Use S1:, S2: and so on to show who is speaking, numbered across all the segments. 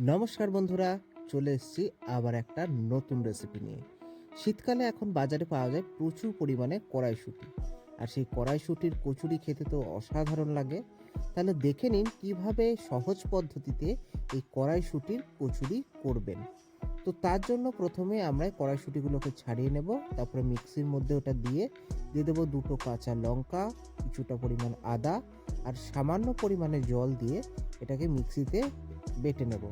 S1: নমস্কার বন্ধুরা, চলে এসেছি আবার একটা নতুন রেসিপি নিয়ে। শীতকালে এখন বাজারে পাওয়া যায় প্রচুর পরিমাণে কড়াইশুঁটি। আর সেই কড়াইশুঁটির কচুরি খেতে তো অসাধারণ লাগে। তাহলে দেখে নিন কীভাবে সহজ পদ্ধতিতে এই কড়াইশুঁটির কচুরি করবেন। তো তার জন্য প্রথমে আমরা কড়াইশুঁটিগুলোকে ছাড়িয়ে নেব, তারপরে মিক্সির মধ্যে ওটা দিয়ে দিয়ে দেবো দুটো কাঁচা লঙ্কা, কিছুটা পরিমাণ আদা, আর সামান্য পরিমাণে জল দিয়ে এটাকে মিক্সিতে বেটে নেব।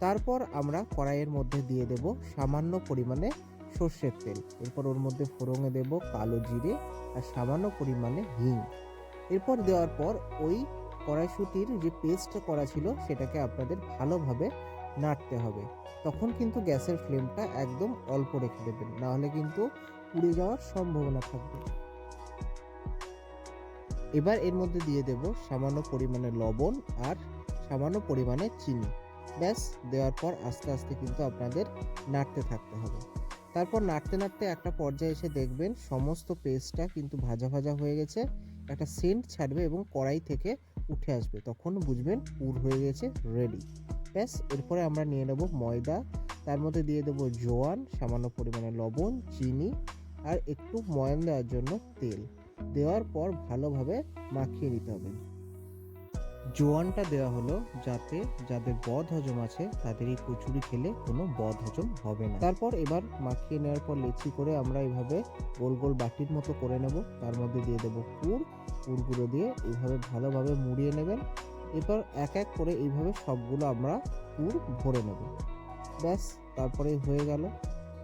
S1: তারপর আমরা কড়াইয়ের মধ্যে দিয়ে দেব সামান্য পরিমাণে সর্ষের তেল। এরপর ওর মধ্যে ফোড়ঙে দেব কালো জিরে আর সামান্য পরিমাণে হিং। এরপর দেওয়ার পর ওই কড়াইশুটির যে পেস্টটা করা ছিল, সেটাকে আপনাদের ভালোভাবে নাড়তে হবে। তখন কিন্তু গ্যাসের ফ্লেমটা একদম অল্প রেখে দেবেন নাহলে কিন্তু পুড়ে যাওয়ার সম্ভাবনা থাকবে। এবার এর মধ্যে দিয়ে দেব সামান্য পরিমাণে লবণ আর সামান্য পরিমাণে চিনি। ব্যাস, দেওয়ার পর আস্তে আস্তে কিন্তু আপনাদের নাড়তে থাকতে হবে। তারপর নাড়তে নাড়তে একটা পর্যায়ে এসে দেখবেন সমস্ত পেস্টটা কিন্তু ভাজা ভাজা হয়ে গেছে। একটা সেন্ট ছাড়বে এবং কড়াই থেকে উঠে আসবে। তখন বুঝবেন পুর হয়ে গেছে রেডি ব্যাস, এরপরে আমরা নিয়ে নেব ময়দা। তার মধ্যে দিয়ে দেবো জোয়ান, সামান্য পরিমাণে লবণ, চিনি আর একটু ময়ান দেওয়ার জন্য তেল। দেওয়ার পর ভালোভাবে মাখিয়ে নিতে হবে। জোয়ানটা দেওয়া হলো যাতে যাদের বদ হজম আছে, তাদের এই কচুরি খেলে কোনো বদ হজম হবে না। তারপর এবার মাখিয়ে নেওয়ার পর লেচি করে আমরা এইভাবে গোল গোল বাটির মতো করে নেব। তার মধ্যে দিয়ে দেবো পুর। পুরগুলো দিয়ে এইভাবে ভালোভাবে মুড়িয়ে নেবেন। এরপর এক এক করে এইভাবে সবগুলো আমরা পুর ভরে নেব। ব্যাস তারপরে হয়ে গেল।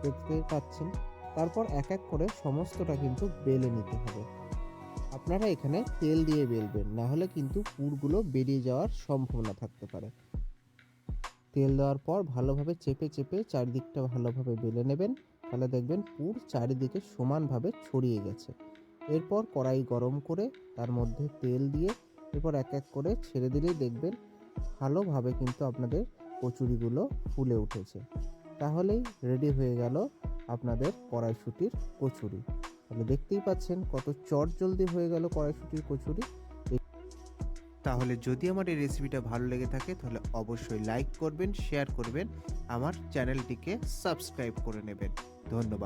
S1: দেখতে পাচ্ছেন। তারপর এক এক করে সমস্তটা কিন্তু বেলে নিতে হবে। আপনারা এখানে তেল দিয়ে বেলবেন, না হলে কিন্তু পুরগুলো বেরিয়ে যাওয়ার সম্ভাবনা থাকতে পারে। তেল দেওয়ার পর ভালোভাবে চেপে চেপে চারিদিকটা ভালোভাবে বেলে নেবেন, তাহলে দেখবেন পুর চারিদিকে সমানভাবে ছড়িয়ে গেছে। এরপর কড়াই গরম করে তার মধ্যে তেল দিয়ে এরপর এক এক করে ছেড়ে দিলেই দেখবেন ভালোভাবে কিন্তু আপনাদের কচুরিগুলো ফুলে উঠেছে। তাহলেই রেডি হয়ে গেল আপনাদের কড়াইশুটির কচুরি। তাহলে দেখতেই পাচ্ছেন কত চট জলদি হয়ে গেল কড়াইশুটির কচুরি। তাহলে যদি আমার এই রেসিপিটা ভালো লেগে থাকে, তাহলে অবশ্যই লাইক করবেন শেয়ার করবেন, আমার চ্যানেলটিকে সাবস্ক্রাইব করে নেবেন। ধন্যবাদ।